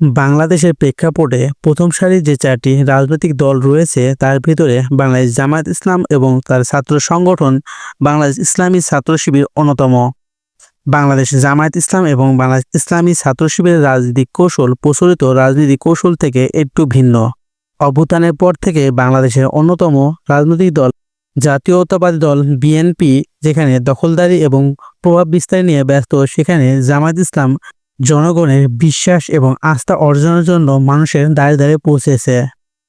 বাংলাদেশের প্রেক্ষাপটে প্রথম সারির যে চারটি রাজনৈতিক দল রয়েছে, তার ভিতরে বাংলাদেশ জামায়াত ইসলাম এবং তার ছাত্র সংগঠন বাংলাদেশ ইসলামী ছাত্র শিবির অন্যতম। বাংলাদেশ জামায়াত ইসলাম এবং বাংলাদেশ ইসলামী ছাত্র শিবিরের রাজনৈতিক কৌশল প্রচলিত রাজনৈতিক কৌশল থেকে একটু ভিন্ন। অভ্যুত্থানের পর থেকে বাংলাদেশের অন্যতম রাজনৈতিক দল জাতীয়তাবাদী দল বিএনপি, যেখানে দখলদারি এবং প্রভাব বিস্তার নিয়ে ব্যস্ত, সেখানে জামায়াত ইসলাম জনগণের বিশ্বাস এবং আস্থা অর্জনের জন্য মানুষের দাঁড়ে দাঁড়িয়ে পৌঁছেছে।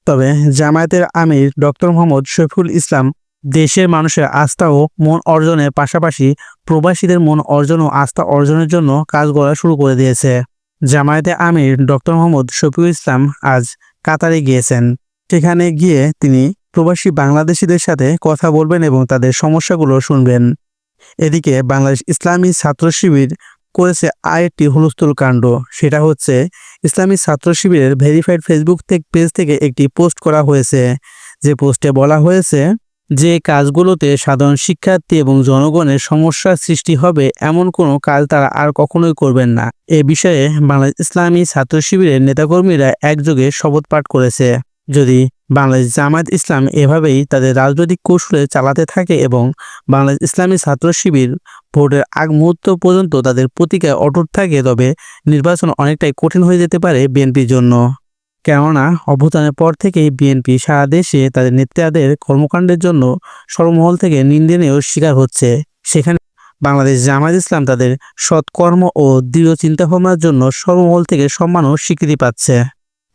তবে জামায়াতের আমির ডক্টর মোহাম্মদ শফিউল ইসলাম দেশের মানুষের আস্থা ও মন অর্জনের পাশাপাশি প্রবাসীদের মন অর্জন ও আস্থা অর্জনের জন্য কাজ করা শুরু করে দিয়েছে। জামায়াতে আমির ডক্টর মোহাম্মদ শফিউল ইসলাম আজ কাতারে গিয়েছেন। সেখানে গিয়ে তিনি প্রবাসী বাংলাদেশিদের সাথে কথা বলবেন এবং তাদের সমস্যাগুলো শুনবেন। এদিকে বাংলাদেশ ইসলামী ছাত্র শিবির করেছে আরেকটি হুলস্থুল কাণ্ড। সেটা হচ্ছে, ইসলামী ছাত্র শিবিরের ভেরিফাইড ফেসবুক পেজ থেকে একটি পোস্ট করা হয়েছে। যে পোস্টে বলা হয়েছে, যে কাজগুলোতে সাধারণ শিক্ষার্থী এবং জনগণের সমস্যার সৃষ্টি হবে, এমন কোনো কাজ তারা আর কখনোই করবেন না। এ বিষয়ে বাংলাদেশ ইসলামী ছাত্র শিবিরের নেতাকর্মীরা একযোগে শপথ পাঠ করেছে। যদি বাংলাদেশ জামায়াত ইসলাম এভাবেই তাদের রাজনৈতিক কৌশলে চালাতে থাকে এবং বাংলাদেশ ইসলামী ছাত্র শিবির ভোটের আগ মুহূর্ত পর্যন্ত তাদের প্রতিকায় অটুট থাকে, তবে নির্বাচন অনেকটাই কঠিন হয়ে যেতে পারে বিএনপির জন্য। কেননা, অভ্যুত্থানের পর থেকেই বিএনপি সারা দেশে তাদের নেতাদের কর্মকাণ্ডের জন্য সর্বমহল থেকে নিন্দনীয় শিকার হচ্ছে। সেখানে বাংলাদেশ জামায়াত ইসলাম তাদের সৎকর্ম ও দৃঢ় চিন্তাভাবনার জন্য সর্বমহল থেকে সম্মান ও স্বীকৃতি পাচ্ছে।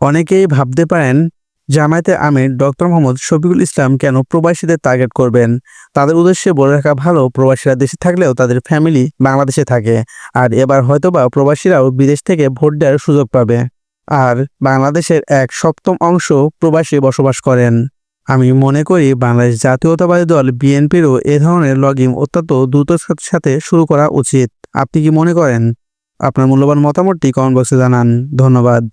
অনেকেই ভাবতে পারেন জামায়াতের আমির ডক্টর মোহাম্মদ শফিকুল ইসলাম কেন প্রবাসীদের টার্গেট করবেন? তাদের উদ্দেশ্যে বলে রাখা ভালো, প্রবাসীরা দেশে থাকলেও তাদের ফ্যামিলি বাংলাদেশে থাকে। আর এবার হয়তোবা প্রবাসীরাও বিদেশ থেকে ভোট দেওয়ার সুযোগ পাবে। আর বাংলাদেশের এক সপ্তম অংশ প্রবাসী বসবাস করেন। আমি মনে করি বাংলাদেশ জাতীয়তাবাদী দল বিএনপিরও এ ধরনের লগিং অত্যন্ত দ্রুত সাথে শুরু করা উচিত। আপনি কি মনে করেন? আপনার মূল্যবান মতামতটি কমেন্ট বক্সে জানান। ধন্যবাদ।